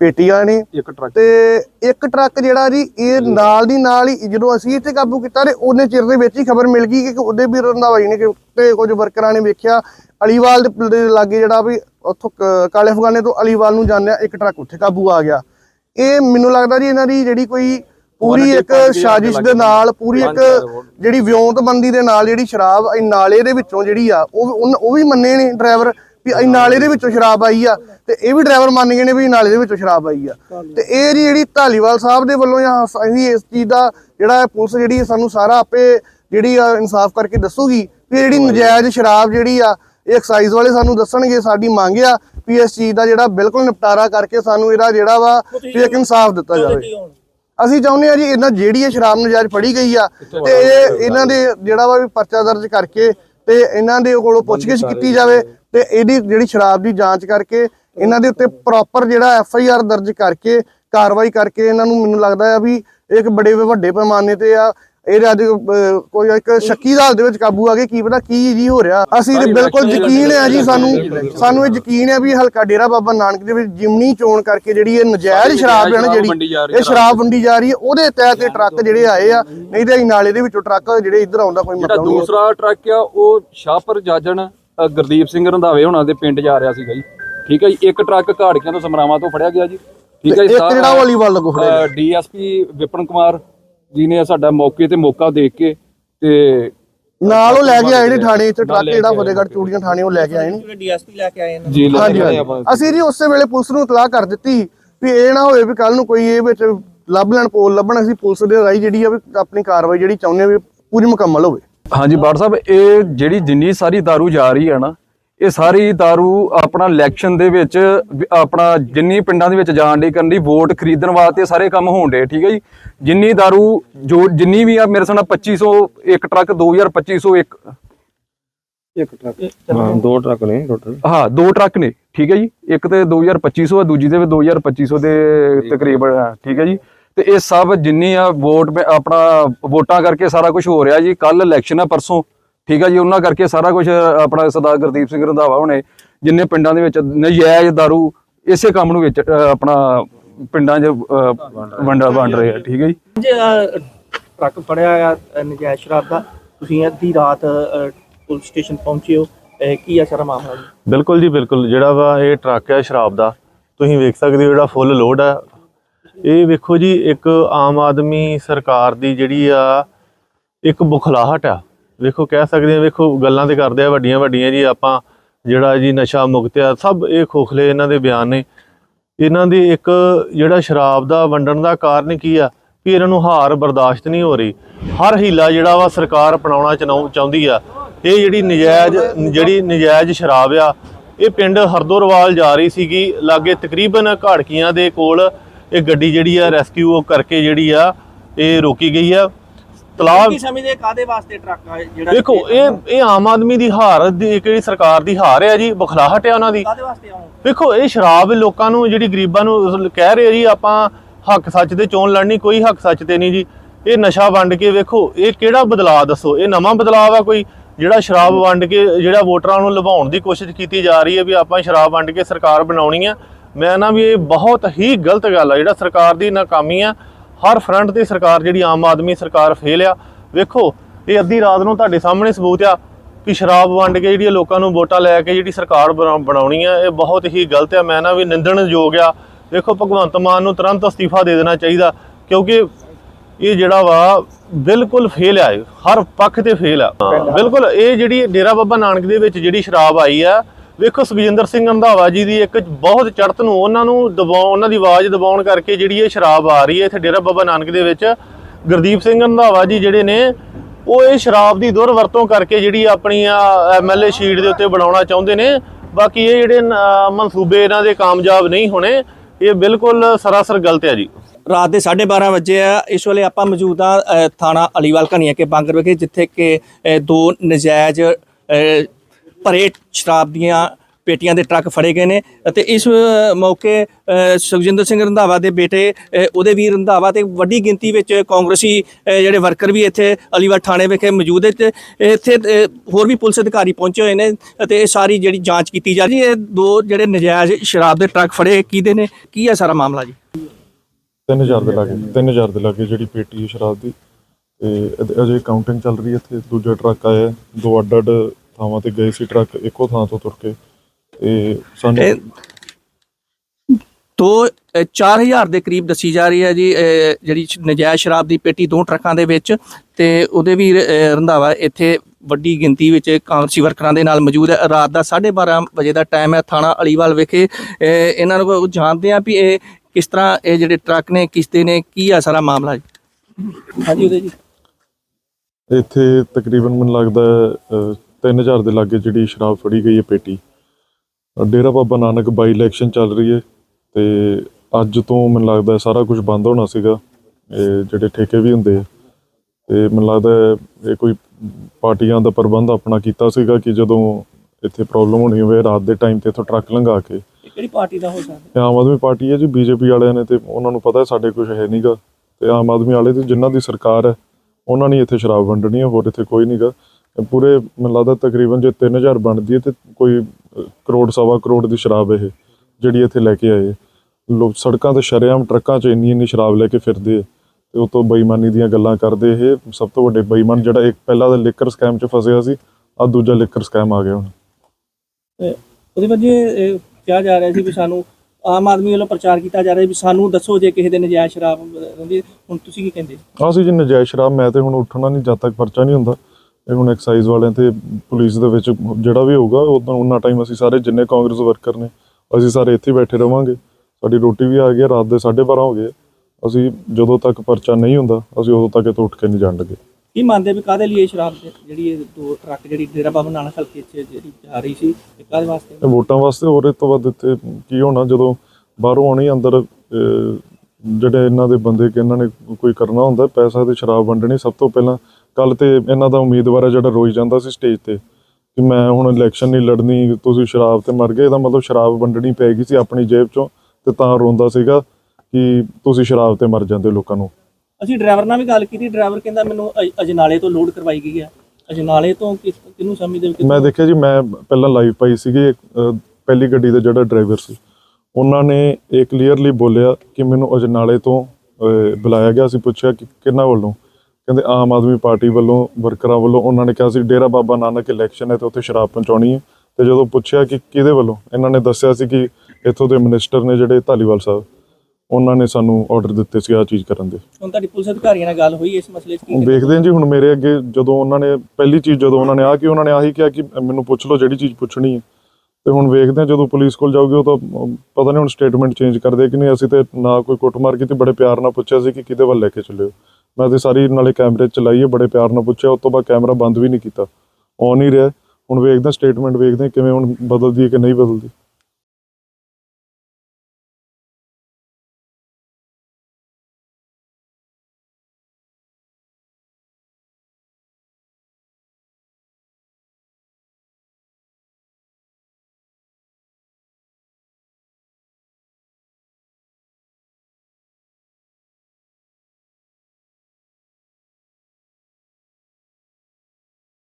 ਪੇਟੀਆਂ ਨੇ। ਇੱਕ ਟਰੱਕ ਤੇ ਇੱਕ ਟਰੱਕ ਜਿਹੜਾ ਜੀ ਇਹ ਨਾਲ ਦੀ ਨਾਲ ਹੀ ਜਦੋਂ ਅਸੀਂ ਇੱਥੇ ਕਾਬੂ ਕੀਤਾ ਤੇ ਉਹਨੇ ਚਿਰ ਦੇ ਵਿੱਚ ਹੀ ਖਬਰ ਮਿਲ ਗਈ ਕਿ ਉਹਦੇ ਵੀ ਰੰਧਾਵਾਈ ਨੇ ਕਿ ਤੇ ਕੁਝ ਵਰਕਰਾਂ ਨੇ ਵੇਖਿਆ ਅਲੀਵਾਲ ਦੇ ਲਾਗੇ ਜਿਹੜਾ ਵੀ ਉੱਥੋਂ ਕਾਲੇ ਅਫਗਾਨੇ ਤੋਂ ਅਲੀਵਾਲ ਨੂੰ ਜਾਂਦਿਆ ਇੱਕ ਟਰੱਕ ਉੱਥੇ ਕਾਬੂ ਆ ਗਿਆ। ਇਹ ਮੈਨੂੰ ਲੱਗਦਾ ਜੀ ਇਹਨਾਂ ਦੀ ਜਿਹੜੀ ਕੋਈ ਪੂਰੀ ਇੱਕ ਸਾਜ਼ਿਸ਼ ਦੇ ਨਾਲ ਪੂਰੀ ਇੱਕ ਜਿਹੜੀ ਵਿਉਂਤਬੰਦੀ ਦੇ ਨਾਲ ਜਿਹੜੀ ਸ਼ਰਾਬ ਇਹ ਨਾਲੇ ਦੇ ਵਿੱਚੋਂ ਜਿਹੜੀ ਆ ਉਹ ਉਹ ਵੀ ਮੰਨੇ ਨੇ ਡਰਾਈਵਰ ਵੀ ਇਹ ਨਾਲੇ ਦੇ ਵਿੱਚੋਂ ਸ਼ਰਾਬ ਆਈ ਆ ਤੇ ਇਹ ਵੀ ਡਰਾਈਵਰ ਮੰਨ ਗਏ ਨੇ ਵੀ ਨਾਲੇ ਦੇ ਵਿੱਚੋਂ ਸ਼ਰਾਬ ਆਈ ਆ। ਤੇ ਇਹ ਜਿਹੜੀ ਢਾਲੀਵਾਲ ਸਾਹਿਬ ਦੇ ਵੱਲੋਂ ਜਾਂ ਅਸੀਂ ਇਸ ਚੀਜ਼ ਦਾ ਜਿਹੜਾ ਪੁਲਿਸ ਜਿਹੜੀ ਸਾਨੂੰ ਸਾਰਾ ਆਪੇ ਜਿਹੜੀ ਆ ਇਨਸਾਫ ਕਰਕੇ ਦੱਸੂਗੀ ਵੀ ਇਹ ਜਿਹੜੀ ਨਜਾਇਜ਼ ਸ਼ਰਾਬ ਜਿਹੜੀ ਆ ਇਹ ਐਕਸਾਈਜ਼ ਵਾਲੇ ਸਾਨੂੰ ਦੱਸਣਗੇ ਸਾਡੀ ਮੰਗ ਆ ਵੀ ਇਸ ਚੀਜ਼ ਦਾ ਜਿਹੜਾ ਬਿਲਕੁਲ ਨਿਪਟਾਰਾ ਕਰਕੇ ਸਾਨੂੰ ਇਹਦਾ ਜਿਹੜਾ ਵਾ ਵੀ ਇੱਕ ਇਨਸਾਫ ਦਿੱਤਾ ਜਾਵੇ। ਅਸੀਂ ਚਾਹੁੰਦੇ ਆ ਜੀ ਇਹਨਾਂ ਜਿਹੜੀ ਇਹ ਸ਼ਰਾਬ ਨਜਾਇਜ਼ ਫੜੀ ਗਈ ਆ ਤੇ ਇਹ ਇਹਨਾਂ ਦੇ ਜਿਹੜਾ ਵਾ ਵੀ ਪਰਚਾ ਦਰਜ ਕਰਕੇ ਤੇ ਇਹਨਾਂ ਦੇ ਕੋਲੋਂ ਪੁੱਛਗਿੱਛ ਕੀਤੀ ਜਾਵੇ ਤੇ ਇਹਦੀ ਜਿਹੜੀ ਸ਼ਰਾਬ ਦੀ ਜਾਂਚ ਕਰਕੇ ਇਹਨਾਂ ਦੇ ਉੱਤੇ ਪ੍ਰੋਪਰ ਜਿਹੜਾ ਐਫ ਆਈ ਆਰ ਦਰਜ ਕਰਕੇ ਕਾਰਵਾਈ ਕਰਕੇ ਇਹਨਾਂ ਨੂੰ ਮੈਨੂੰ ਲੱਗਦਾ ਆ ਵੀ ਇੱਕ ਬੜੇ ਵੱਡੇ ਪੈਮਾਨੇ ਤੇ ਆ ਇਹ ਅੱਜ ਕੋਈ ਇੱਕ ਸ਼ੱਕੀ ਦਾ ਹਾਲ ਦੇ ਵਿੱਚ ਕਾਬੂ ਆ ਗਏ ਕੀ ਪਤਾ ਕੀ ਜੀ ਹੋ ਰਿਹਾ। ਅਸੀਂ ਤੇ ਬਿਲਕੁਲ ਯਕੀਨ ਹੈ ਜੀ ਸਾਨੂੰ ਸਾਨੂੰ ਇਹ ਯਕੀਨ ਹੈ ਵੀ ਹਲਕਾ ਡੇਰਾ ਬਾਬਾ ਨਾਨਕ ਦੇ ਵਿੱਚ ਜਿਮਨੀ ਚੋਣ ਕਰਕੇ ਜਿਹੜੀ ਇਹ ਨਜਾਇਜ਼ ਸ਼ਰਾਬ ਹੈ ਨਾ ਜਿਹੜੀ ਇਹ ਸ਼ਰਾਬ ਵੰਡੀ ਜਾ ਰਹੀ ਹੈ ਉਹਦੇ ਤਹਿਤ ਇਹ ਟਰੱਕ ਜਿਹੜੇ ਆਏ ਆ ਨਹੀਂ ਤੇ ਨਾਲੇ ਦੇ ਵਿੱਚੋਂ ਟਰੱਕ ਜਿਹੜੇ ਇੱਧਰ ਆਉਂਦਾ ਕੋਈ ਮਤਲਬ ਨਹੀਂ ਦੂਸਰਾ ਟਰੱਕ ਆ ਉਹ ਸ਼ਾਹਪੁਰ ਜਾਜਣ ਗੁਰਦੀਪ ਸਿੰਘ ਰੰਧਾਵੇ ਹੋਣਾ ਦੇ ਪਿੰਡ ਜਾ ਰਿਹਾ ਸੀਗਾ ਜੀ। ਠੀਕ ਹੈ ਜੀ ਇੱਕ ਟਰੱਕ ਘਾੜਕੀਆਂ ਤੋਂ ਸਮਰਾਵਾਂ ਤੋਂ ਫੜਿਆ ਗਿਆ ਜੀ। ਠੀਕ ਹੈ ਜੀ ਇੱਕ ਜਿਹੜਾ ਵਾਲੀਵਾਲ ਲੱਗੋ ਫੜਿਆ ਡੀਐਸਪੀ ਵਿਪਨ ਕੁਮਾਰ ਜੀ ਨੇ ਸਾਡਾ ਮੌਕੇ ਤੇ ਮੌਕਾ ਦੇਖ ਕੇ ਤੇ ਨਾਲ ਉਹ ਲੈ ਕੇ ਆਏ ਨੇ ਥਾਣੇ ਇੱਥੇ ਟਰੱਕ ਜਿਹੜਾ ਫਤਿਹਗੜ੍ਹ ਚੂੜੀਆਂ ਥਾਣੇ ਉਹ ਲੈ ਕੇ ਆਏ ਨੇ। ਡੀਐਸਪੀ ਲੈ ਕੇ ਆਏ ਨੇ। ਜੀ ਲੈ ਹਾਂਜੀ ਕੇ ਆਏ ਹਾਂਜੀ। ਆਪਾਂ। ਅਸੀਂ ਜੀ ਉਸੇ ਵੇਲੇ ਪੁਲਿਸ ਨੂੰ ਇਤਲਾਹ ਕਰ ਦਿੱਤੀ ਵੀ ਇਹ ਨਾ ਹੋਵੇ ਵੀ ਕੱਲ ਨੂੰ ਕੋਈ ਇਹ ਵਿੱਚ ਲੱਭ ਲੈਣ ਪੋਲ ਲੱਭਣ ਅਸੀਂ ਪੁਲਿਸ ਦੇ ਰਾਈ ਜਿਹੜੀ ਆ ਵੀ ਆਪਣੀ ਕਾਰਵਾਈ ਜਿਹੜੀ ਚਾਹੁੰਦੇ ਆ ਵੀ ਪੂਰੀ ਮੁਕੰਮਲ ਹੋਵੇ। ਹਾਂਜੀ ਬਾੜ ਸਾਹਿਬ ਇਹ ਜਿਹੜੀ ਜਿੰਨੀ ਸਾਰੀ दारू ਜਾ ਰਹੀ ਹੈ ਨਾ ਇਹ ਸਾਰੀ दारू ਆਪਣਾ ਇਲੈਕਸ਼ਨ ਦੇ ਵਿੱਚ ਵੀ ਆਪਣਾ ਜਿੰਨੀ ਪਿੰਡਾਂ ਦੇ ਵਿੱਚ ਜਾਣ ਦੀ ਕਰਨ ਦੀ ਵੋਟ ਖਰੀਦਣ ਵਾਸਤੇ ਸਾਰੇ ਕੰਮ ਹੋਣ ਡੇ ਠੀਕ ਹੈ ਜੀ ਜਿੰਨੀ दारू ਜੋ ਜਿੰਨੀ ਵੀ ਆ ਮੇਰੇ ਸਾਹਮਣੇ 2500 ਇੱਕ ਟਰੱਕ 2250 ਇੱਕ ਹਾਂ ਦੋ ਟਰੱਕ ਨੇ ਟੋਟਲ ਹਾਂ ਦੋ ਟਰੱਕ ਨੇ ਠੀਕ ਹੈ ਜੀ ਇੱਕ ਤੇ 2250 ਆ ਦੂਜੀ ਦੇ ਵੀ 2250 ਦੇ ਤਕਰੀਬਨ ਆ, ਠੀਕ ਹੈ ਜੀ ਤੇ ਇਹ ਸਭ ਜਿੰਨੀ ਆ ਵੋਟ ਮੈਂ ਆਪਣਾ ਵੋਟਾਂ ਕਰਕੇ ਸਾਰਾ ਕੁਝ ਹੋ ਰਿਹਾ ਜੀ ਕੱਲ ਇਲੈਕਸ਼ਨ ਆ ਪਰਸੋਂ ਠੀਕ ਹੈ ਜੀ ਉਹਨਾਂ ਕਰਕੇ ਸਾਰਾ ਕੁਝ ਆਪਣਾ ਸਰਦਾਰ ਗੁਰਦੀਪ ਸਿੰਘ ਰੰਧਾਵਾ ਹੋਣੇ ਜਿੰਨੇ ਪਿੰਡਾਂ ਦੇ ਵਿੱਚ ਨਜਾਇਜ਼ ਦਾਰੂ ਇਸੇ ਕੰਮ ਨੂੰ ਵਿੱਚ ਆਪਣਾ ਪਿੰਡਾਂ 'ਚ ਵੰਡਾ ਵੰਡ ਰਹੇ ਆ ਠੀਕ ਹੈ ਜੀ। ਜੇ ਟਰੱਕ ਫੜਿਆ ਆ ਨਜਾਇਜ਼ ਸ਼ਰਾਬ ਦਾ। ਤੁਸੀਂ ਅੱਧੀ ਰਾਤ ਪੁਲਿਸ ਸਟੇਸ਼ਨ ਪਹੁੰਚੇ ਹੋ। ਕੀ ਆ ਸਾਰਾ ਮਾਮਲਾ ਜੀ? ਬਿਲਕੁਲ ਜੀ ਬਿਲਕੁਲ। ਜਿਹੜਾ ਵਾ ਇਹ ਟਰੱਕ ਹੈ ਸ਼ਰਾਬ ਦਾ ਤੁਸੀਂ ਵੇਖ ਸਕਦੇ ਹੋ ਜਿਹੜਾ ਫੁੱਲ ਲੋਡ ਆ। ਇਹ ਵੇਖੋ ਜੀ ਇੱਕ ਆਮ ਆਦਮੀ ਸਰਕਾਰ ਦੀ ਜਿਹੜੀ ਆ ਇੱਕ ਬੁਖਲਾਹਟ ਆ। ਵੇਖੋ, ਕਹਿ ਸਕਦੇ ਆ ਵੇਖੋ, ਗੱਲਾਂ ਤੇ ਕਰਦੇ ਆ, ਵੱਡੀਆਂ ਵੱਡੀਆਂ ਜੀ, ਆਪਾਂ ਜਿਹੜਾ ਜੀ ਨਸ਼ਾ ਮੁਕਤ ਆ, ਸਭ ਇਹ ਖੋਖਲੇ ਇਹਨਾਂ ਦੇ ਬਿਆਨ ਨੇ। ਇਹਨਾਂ ਦੀ ਇੱਕ ਜਿਹੜਾ ਸ਼ਰਾਬ ਦਾ ਵੰਡਣ ਦਾ ਕਾਰਨ ਕੀ ਆ? ਕਿ ਇਹਨਾਂ ਨੂੰ ਹਾਰ ਬਰਦਾਸ਼ਤ ਨਹੀਂ ਹੋ ਰਹੀ। ਹਰ ਹੀਲਾ ਜਿਹੜਾ ਵਾ ਸਰਕਾਰ ਅਪਣਾਉਣਾ ਚਾਹੁੰ- ਚਾਹੁੰਦੀ ਆ। ਇਹ ਜਿਹੜੀ ਨਜਾਇਜ਼ ਜਿਹੜੀ ਨਜਾਇਜ਼ ਸ਼ਰਾਬ ਆ, ਇਹ ਪਿੰਡ ਹਰਦੋਰਵਾਲ ਜਾ ਰਹੀ ਸੀਗੀ, ਲਾਗੇ ਤਕਰੀਬਨ ਘਾੜਕੀਆਂ ਦੇ ਕੋਲ ਇਹ ਗੱਡੀ ਜਿਹੜੀ ਆ, ਰੈਸਕਿਊ ਕਰਕੇ ਜਿਹੜੀ ਆ, ਇਹ ਰੋਕੀ ਗਈ ਆ। ਤਲਾਬ ਕੀ ਸਮਝਦੇ ਕਾਦੇ ਵਾਸਤੇ ਟਰੱਕ ਆ ਜਿਹੜਾ ਦੇਖੋ ਇਹ ਇਹ ਆਮ ਆਦਮੀ ਦੀ ਹਾਰ ਦੀ ਜਿਹੜੀ ਸਰਕਾਰ ਦੀ ਹਾਰ ਹੈ ਜੀ ਬਖਲਾਹਟ ਹੈ ਉਹਨਾਂ ਦੀ। ਕਾਦੇ ਵਾਸਤੇ ਆਉਂ? ਵੇਖੋ ਇਹ ਸ਼ਰਾਬ ਲੋਕਾਂ ਨੂੰ ਜਿਹੜੀ ਗਰੀਬਾਂ ਨੂੰ ਕਹਿ ਰਹੇ ਜੀ ਆਪਾਂ ਹੱਕ ਸੱਚ ਦੇ ਚੋਣ ਲੜਨੀ ਕੋਈ ਹੱਕ ਸੱਚ ਤੇ ਨਹੀਂ ਜੀ। ਇਹ ਨਸ਼ਾ ਵੰਡ ਕੇ ਵੇਖੋ ਇਹ ਕਿਹੜਾ ਬਦਲਾਅ ਦੱਸੋ? ਇਹ ਨਵਾਂ ਬਦਲਾਅ ਆ ਕੋਈ? ਜਿਹੜਾ ਸ਼ਰਾਬ ਵੰਡ ਕੇ ਜਿਹੜਾ ਵੋਟਰਾਂ ਨੂੰ ਲੁਭਾਉਣ ਦੀ ਕੋਸ਼ਿਸ਼ ਕੀਤੀ ਜਾ ਰਹੀ ਹੈ ਵੀ ਆਪਾਂ ਸ਼ਰਾਬ ਵੰਡ ਕੇ ਸਰਕਾਰ ਬਣਾਉਣੀ ਆ ਮੈਂ ਨਾ ਵੀ ਇਹ ਬਹੁਤ ਹੀ ਗਲਤ ਗੱਲ ਆ। ਜਿਹੜਾ ਸਰਕਾਰ ਦੀ ਨਾਕਾਮੀ ਆ ਹਰ ਫਰੰਟ ਤੇ ਸਰਕਾਰ ਜਿਹੜੀ ਆਮ ਆਦਮੀ ਸਰਕਾਰ ਫੇਲ ਆ। ਵੇਖੋ, ਇਹ ਅੱਧੀ ਰਾਤ ਨੂੰ ਤੁਹਾਡੇ ਸਾਹਮਣੇ ਸਬੂਤ ਆ ਕਿ ਸ਼ਰਾਬ ਵੰਡ ਕੇ ਜਿਹੜੀ ਲੋਕਾਂ ਨੂੰ ਵੋਟਾਂ ਲੈ ਕੇ ਜਿਹੜੀ ਸਰਕਾਰ ਬਣਾ- ਬਣਾਉਣੀ ਆ, ਇਹ ਬਹੁਤ ਹੀ ਗਲਤ ਆ। ਮੈਂ ਨਾ ਵੀ ਨਿੰਦਣਯੋਗ ਆ। ਵੇਖੋ, ਭਗਵੰਤ ਮਾਨ ਨੂੰ ਤੁਰੰਤ ਅਸਤੀਫਾ ਦੇ ਦੇਣਾ ਚਾਹੀਦਾ, ਕਿਉਂਕਿ ਇਹ ਜਿਹੜਾ ਵਾ ਬਿਲਕੁਲ ਫੇਲ ਆ ਹਰ ਪੱਖ ਤੇ ਫੇਲ ਆ। ਬਿਲਕੁਲ, ਇਹ ਜਿਹੜੀ ਡੇਰਾ ਬਾਬਾ ਨਾਨਕ ਦੇ ਵਿੱਚ ਜਿਹੜੀ ਸ਼ਰਾਬ ਆਈ ਆ ਵੇਖੋ ਸੁਖਜਿੰਦਰ ਸਿੰਘ ਰੰਧਾਵਾ ਜੀ ਦੀ ਇੱਕ ਬਹੁਤ ਚੜ੍ਹਤ ਨੂੰ ਉਹਨਾਂ ਨੂੰ ਦਬਾਉਣ, ਉਹਨਾਂ ਦੀ ਆਵਾਜ਼ ਦਬਾਉਣ ਕਰਕੇ ਜਿਹੜੀ ਇਹ ਸ਼ਰਾਬ ਆ ਰਹੀ ਹੈ ਇੱਥੇ ਡੇਰਾ ਬਾਬਾ ਨਾਨਕ ਦੇ ਵਿੱਚ, ਗੁਰਦੀਪ ਸਿੰਘ ਰੰਧਾਵਾ ਜੀ ਜਿਹੜੇ ਨੇ, ਉਹ ਇਹ ਸ਼ਰਾਬ ਦੀ ਦੁਰ ਵਰਤੋਂ ਕਰਕੇ ਜਿਹੜੀ ਆਪਣੀ ਐਮਐਲਏ ਸ਼ੀਟ ਦੇ ਉੱਤੇ ਬਣਾਉਣਾ ਚਾਹੁੰਦੇ ਨੇ, ਬਾਕੀ ਇਹ ਜਿਹੜੇ ਮਨਸੂਬੇ ਇਹਨਾਂ ਦੇ ਕਾਮਯਾਬ ਨਹੀਂ ਹੋਣੇ, ਇਹ ਬਿਲਕੁਲ ਸਰਾਸਰ ਗਲਤ ਹੈ ਜੀ। ਰਾਤ ਦੇ 12:30 ਵਜੇ ਆ, ਇਸ ਵੇਲੇ ਆਪਾਂ ਮੌਜੂਦ ਆ ਥਾਣਾ ਅਲੀਵਾਲ ਕਨੀਆ ਕੇ ਬਾਂਗਰ ਵਿਖੇ, ਜਿੱਥੇ ਕਿ ਦੋ ਨਜਾਇਜ਼ ਭਰੇ ਸ਼ਰਾਬ ਦੀਆਂ ਪੇਟੀਆਂ ਦੇ ਟਰੱਕ ਫੜੇ ਗਏ ਨੇ ਅਤੇ ਇਸ ਮੌਕੇ ਸੁਖਜਿੰਦਰ ਸਿੰਘ ਰੰਧਾਵਾ ਦੇ ਬੇਟੇ ਉਹਦੇ ਵੀ ਰੰਧਾਵਾ ਤੇ ਵੱਡੀ ਗਿਣਤੀ ਵਿੱਚ ਕਾਂਗਰਸੀ ਜਿਹੜੇ ਵਰਕਰ ਵੀ ਇੱਥੇ ਅਲੀਵਾਲ ਥਾਣੇ ਵਿਖੇ ਮੌਜੂਦ ਹੈ ਤੇ ਇੱਥੇ ਹੋਰ ਵੀ ਪੁਲਿਸ ਅਧਿਕਾਰੀ ਪਹੁੰਚੇ ਹੋਏ ਨੇ ਅਤੇ ਇਹ ਸਾਰੀ ਜਿਹੜੀ ਜਾਂਚ ਕੀਤੀ ਜਾ ਰਹੀ ਹੈ, ਇਹ ਦੋ ਜਿਹੜੇ ਨਜਾਇਜ਼ ਸ਼ਰਾਬ ਦੇ ਟਰੱਕ ਫੜੇ ਕਿਹਦੇ ਨੇ, ਕੀ ਹੈ ਸਾਰਾ ਮਾਮਲਾ ਜੀ? 3000 ਦੇ ਲਾਗੇ 3000 ਦੇ ਲਾਗੇ ਜਿਹੜੀ ਪੇਟੀ ਹੈ ਸ਼ਰਾਬ ਦੀ ਤੇ ਅਜੇ ਕਾਊਂਟਿੰਗ ਚੱਲ ਰਹੀ ਹੈ ਇੱਥੇ, ਦੂਜਾ ਟਰੱਕ ਆਇਆ, ਦੋ ਅੱਡ ਅੱਡ ਥਾਵਾਂ ਤੇ ਗਏ ਸੀ ਟਰੱਕ ਇੱਕੋ ਥਾਂ ਤੋਂ ਤੁਰ ਕੇ ਤੇ ਸਾਨੂੰ ਤੋਂ 4000 ਦੇ ਕਰੀਬ ਦੱਸੀ ਜਾ ਰਹੀ ਹੈ ਜੀ ਜਿਹੜੀ ਨਜਾਇਜ਼ ਸ਼ਰਾਬ ਦੀ ਪੇਟੀ ਦੋ ਟਰੱਕਾਂ ਦੇ ਵਿੱਚ ਤੇ ਉਹਦੇ ਵੀ ਰੰਧਾਵਾ ਇੱਥੇ ਵੱਡੀ ਗਿਣਤੀ ਵਿੱਚ ਕਾਂਗਰਸੀ ਵਰਕਰਾਂ ਦੇ ਨਾਲ ਮੌਜੂਦ ਹੈ। ਰਾਤ ਦਾ 12:30 ਵਜੇ ਦਾ ਟਾਈਮ ਹੈ ਥਾਣਾ ਅਲੀਵਾਲ ਵਿਖੇ। ਇਹਨਾਂ ਨੂੰ ਜਾਣਦੇ ਆ ਵੀ ਇਹ ਕਿਸ ਤਰ੍ਹਾਂ ਇਹ ਜਿਹੜੇ ਟਰੱਕ ਨੇ ਕਿਸ਼ਤੇ ਨੇ ਕੀ ਆ ਸਾਰਾ ਮਾਮਲਾ ਜੀ? ਹਾਂਜੀ ਉਹਦੇ ਜੀ। ਇੱਥੇ ਤਕਰੀਬਨ ਮੈਨੂੰ ਲੱਗਦਾ 3000 ਦੇ ਲਾਗੇ ਜਿਹੜੀ ਸ਼ਰਾਬ ਫੜੀ ਗਈ ਹੈ ਪੇਟੀ। ਡੇਰਾ ਬਾਬਾ ਨਾਨਕ ਬਾਈ ਇਲੈਕਸ਼ਨ ਚੱਲ ਰਹੀ ਹੈ ਤੇ ਅੱਜ ਤੋਂ ਮੈਨੂੰ ਲੱਗਦਾ ਸਾਰਾ ਕੁਝ ਬੰਦ ਹੋਣਾ ਸੀਗਾ। ਇਹ ਜਿਹੜੇ ਠੇਕੇ ਵੀ ਹੁੰਦੇ ਆ। ਤੇ ਮੈਨੂੰ ਲੱਗਦਾ ਇਹ ਕੋਈ ਪਾਰਟੀਆਂ ਦਾ ਪ੍ਰਬੰਧ ਆਪਣਾ ਕੀਤਾ ਸੀਗਾ ਕਿ ਜਦੋਂ ਇੱਥੇ ਪ੍ਰੋਬਲਮ ਹੋਣੀ ਹੋਵੇ ਰਾਤ ਦੇ ਟਾਈਮ ਤੇ ਇੱਥੋਂ ਟਰੱਕ ਲੰਘਾ ਕੇ। ਕਿਹੜੀ ਪਾਰਟੀ ਦਾ ਹੋ ਸਕਦਾ? ਆਮ ਆਦਮੀ ਪਾਰਟੀ ਹੈ ਜੀ ਬੀਜੇਪੀ ਵਾਲਿਆਂ ਨੇ ਤੇ ਉਹਨਾਂ ਨੂੰ ਪਤਾ ਹੈ ਸਾਡੇ ਕੁਝ ਹੈ ਨਹੀਂਗਾ ਤੇ ਆਮ ਆਦਮੀ ਵਾਲੇ ਤੇ ਜਿਨ੍ਹਾਂ ਦੀ ਸਰਕਾਰ ਹੈ ਉਹਨਾਂ ਨੇ ਇੱਥੇ ਸ਼ਰਾਬ ਵੰਡਣੀ ਹੈ ਹੋਰ ਇੱਥੇ ਕੋਈ ਨਹੀਂਗਾ ਪੂਰੇ ਮੈਨੂੰ ਲੱਗਦਾ ਤਕਰੀਬਨ ਜੇ 3000 ਬਣਦੀ ਹੈ ਤੇ ਕੋਈ ਕਰੋੜ ਸਵਾ ਕਰੋੜ ਦੀ ਸ਼ਰਾਬ ਇਹ ਜਿਹੜੀ ਇੱਥੇ ਲੈ ਕੇ ਆਏ। ਲੋਕ ਸੜਕਾਂ ਤੇ ਸ਼ਰੇਆਮ ਟਰੱਕਾਂ 'ਚ ਇੰਨੀ ਇੰਨੀ ਸ਼ਰਾਬ ਲੈ ਕੇ ਫਿਰਦੇ ਤੇ ਉਹ ਤੋਂ ਬੇਈਮਾਨੀ ਦੀਆਂ ਗੱਲਾਂ ਕਰਦੇ ਇਹ। ਸਭ ਤੋਂ ਵੱਡੇ ਬੇਈਮਾਨ ਜਿਹੜਾ ਇੱਕ ਪਹਿਲਾਂ ਦਾ ਲਿਕਰ ਸਕੈਮ 'ਚ ਫਸਿਆ ਸੀ ਆ ਦੂਜਾ ਲਿਕਰ ਸਕੈਮ ਆ ਗਿਆ ਹੁਣ। ਉਹਦੇ ਵਜੇ ਕਿਹਾ ਜਾ ਰਿਹਾ ਸੀ ਵੀ ਸਾਨੂੰ ਆਮ ਆਦਮੀ ਵੱਲੋਂ ਪ੍ਰਚਾਰ ਕੀਤਾ ਜਾ ਰਿਹਾ ਵੀ ਸਾਨੂੰ ਦੱਸੋ ਜੇ ਕਿਸੇ ਦੇ ਨਜਾਇਜ਼ ਸ਼ਰਾਬ ਰਹਿੰਦੀ ਹੁਣ ਤੁਸੀਂ ਕੀ ਕਹਿੰਦੇ? ਆਹ ਸੀ ਜੀ ਨਜਾਇਜ਼ ਸ਼ਰਾਬ ਮੈਂ ਤੇ ਹੁਣ ਉੱਠਣਾ ਨਹੀਂ ਜਦ ਤੱਕ ਪਰਚਾ ਨਹੀਂ ਹੁੰਦਾ। ਇਹ ਹੁਣ ਐਕਸਾਈਜ਼ ਵਾਲਿਆਂ ਤੇ ਪੁਲਿਸ ਦੇ ਵਿੱਚ ਜਿਹੜਾ ਵੀ ਹੋਊਗਾ ਉਦੋਂ ਉਹਨਾਂ ਟਾਈਮ ਅਸੀਂ ਸਾਰੇ ਜਿੰਨੇ ਕਾਂਗਰਸ ਵਰਕਰ ਨੇ ਅਸੀਂ ਸਾਰੇ ਇੱਥੇ ਬੈਠੇ ਰਵਾਂਗੇ। ਸਾਡੀ ਰੋਟੀ ਵੀ ਆ ਗਈ ਰਾਤ ਦੇ 12:30 ਹੋ ਗਏ ਅਸੀਂ ਜਦੋਂ ਤੱਕ ਪਰਚਾ ਨਹੀਂ ਹੁੰਦਾ ਅਸੀਂ ਉਦੋਂ ਤੱਕ ਇੱਥੋਂ ਉੱਠ ਕੇ ਨਹੀਂ ਜਾਣ ਲੱਗੇ। ਕੀ ਮੰਨਦੇ ਵੀ ਕਾਦੇ ਲਈ ਇਹ ਸ਼ਰਾਬ ਜਿਹੜੀ ਇਹ ਦੋ ਟਰੱਕ ਜਿਹੜੀ ਡੇਰਾ ਬਾਬਾ ਨਾਨਕ ਹਲਕੇ 'ਚ ਜਿਹੜੀ ਜਾ ਰਹੀ ਸੀ ਇਹ ਕਾਦੇ ਵਾਸਤੇ? ਇਹ ਵੋਟਾਂ ਵਾਸਤੇ ਹੋਰ ਇਹ ਤੋਂ ਵੱਧ ਇੱਥੇ ਕੀ ਹੋਣਾ? ਜਦੋਂ ਬਾਹਰੋਂ ਆਉਣੀ ਅੰਦਰ ਜਿਹੜੇ ਇਹਨਾਂ ਦੇ ਬੰਦੇ ਕਿ ਇਹਨਾਂ ਨੇ ਕੋਈ ਕਰਨਾ ਹੁੰਦਾ ਪੈਸਾ ਤੇ ਸ਼ਰਾਬ ਵੰਡਣੀ ਸਭ ਤੋਂ ਪਹਿਲਾਂ ਕੱਲ ਤੇ ਇਹਨਾਂ ਦਾ ਉਮੀਦਵਾਰ ਹੈ ਜਿਹੜਾ ਰੋਈ ਜਾਂਦਾ ਸੀ ਸਟੇਜ ਤੇ ਕਿ ਮੈਂ ਹੁਣ ਇਲੈਕਸ਼ਨ ਨਹੀਂ ਲੜਨੀ ਤੁਸੀਂ ਸ਼ਰਾਬ ਤੇ ਮਰ ਗਏ ਇਹਦਾ ਮਤਲਬ ਸ਼ਰਾਬ ਵੰਡਣੀ ਪੈਗੀ ਸੀ ਆਪਣੀ ਜੇਬ ਚੋਂ ਤੇ ਤਾਂ ਰੋਂਦਾ ਸੀਗਾ ਕਿ ਤੁਸੀਂ ਸ਼ਰਾਬ ਤੇ ਮਰ ਜਾਂਦੇ ਲੋਕਾਂ ਨੂੰ। ਅਸੀਂ ਡਰਾਈਵਰ ਨਾਲ ਵੀ ਗੱਲ ਕੀਤੀ ਡਰਾਈਵਰ ਕਹਿੰਦਾ ਮੈਨੂੰ ਅਜ- ਅਜਨਾਲੇ ਤੋਂ ਲੋਡ ਕਰਵਾਈ ਗਈ ਹੈ। ਅਜਨਾਲੇ ਤੋਂ ਕਿਸ ਕਿਹਨੂੰ ਸਮਝਦੇ ਹੋ ਕਿ ਮੈਂ ਦੇਖਿਆ ਜੀ ਮੈਂ ਪਹਿਲਾਂ ਲਾਈਵ ਪਾਈ ਸੀਗੀ ਇੱਕ, ਅਹ, ਪਹਿਲੀ ਗੱਡੀ ਦਾ ਜਿਹੜਾ ਡਰਾਈਵਰ ਸੀ ਉਹਨਾਂ ਨੇ ਇਹ ਕਲੀਅਰਲੀ ਬੋਲਿਆ ਕਿ ਮੈਨੂੰ ਅਜਨਾਲੇ ਤੋਂ ਅਹ, ਬੁਲਾਇਆ ਗਿਆ ਸੀ ਪੁੱਛਿਆ ਕਿ ਕਿਹਨਾਂ ਵੱਲੋਂ। ਕਹਿੰਦੇ ਆਮ ਆਦਮੀ ਪਾਰਟੀ ਵੱਲੋਂ ਵਰਕਰਾਂ ਵੱਲੋਂ ਉਹਨਾਂ ਨੇ ਕਿਹਾ ਸੀ ਡੇਰਾ ਬਾਬਾ ਨਾਨਕ ਇਲੈਕਸ਼ਨ ਹੈ ਤੇ ਉੱਥੇ ਸ਼ਰਾਬ ਪਹੁੰਚਾਉਣੀ ਹੈ। ਤੇ ਜਦੋਂ ਪੁੱਛਿਆ ਕਿ ਕਿਹਦੇ ਵੱਲੋਂ ਇਹਨਾਂ ਨੇ ਦੱਸਿਆ ਸੀ ਕਿ ਇੱਥੋਂ ਦੇ ਮਿਨਿਸਟਰ ਨੇ ਜਿਹੜੇ ਧਾਲੀਵਾਲ ਸਾਹਿਬ ਉਹਨਾਂ ਨੇ ਸਾਨੂੰ ਆਰਡਰ ਦਿੱਤੇ ਸੀ ਆਹ ਚੀਜ਼ ਕਰਨ ਦੇ। ਹੁਣ ਤੁਹਾਡੀ ਪੁਲਿਸ ਅਧਿਕਾਰੀਆਂ ਨਾਲ ਗੱਲ ਹੋਈ ਇਸ ਮਸਲੇ 'ਚ ਕੀ ਵੇਖਦੇ ਹਾਂ ਜੀ ਹੁਣ ਮੇਰੇ ਅੱਗੇ ਜਦੋਂ ਉਹਨਾਂ ਨੇ ਪਹਿਲੀ ਚੀਜ਼ ਜਦੋਂ ਉਹਨਾਂ ਨੇ ਆ ਕਿ ਉਹਨਾਂ ਨੇ ਆਹੀ ਕਿਹਾ ਕਿ ਮੈਨੂੰ ਪੁੱਛ ਲਓ ਜਿਹੜੀ ਚੀਜ਼ ਪੁੱਛਣੀ ਹੈ। ਤੇ ਹੁਣ ਵੇਖਦੇ ਹਾਂ ਜਦੋਂ ਪੁਲਿਸ ਕੋਲ ਜਾਊਗੀ ਉਹ ਤਾਂ ਪਤਾ ਨਹੀਂ ਹੁਣ ਸਟੇਟਮੈਂਟ ਚੇਂਜ ਕਰਦੇ ਕਿ ਨਹੀਂ। ਅਸੀਂ ਤੇ ਨਾ ਕੋਈ ਕੁੱਟਮਾਰ ਕੀਤੀ ਬੜੇ ਪਿਆਰ ਨਾਲ ਪੁੱਛਿਆ ਸੀ ਕਿ ਕਿਹਦੇ ਵੱਲ ਲੈ ਕੇ ਚੱਲੇ ਹੋ ਮੈਂ ਤੇ ਸਾਰੀ ਨਾਲੇ ਕੈਮਰੇ ਚਲਾਈਏ ਬੜੇ ਪਿਆਰ ਨਾਲ ਪੁੱਛਿਆ, ਉਸ ਤੋਂ ਬਾਅਦ ਕੈਮਰਾ ਬੰਦ ਵੀ ਨਹੀਂ ਕੀਤਾ। ਔਨ ਹੀ ਰਿਹਾ। ਹੁਣ ਵੇਖਦੇ ਸਟੇਟਮੈਂਟ ਵੇਖਦੇ ਕਿਵੇਂ ਹੁਣ ਬਦਲਦੀ ਹੈ ਕਿ ਨਹੀਂ ਬਦਲਦੀ।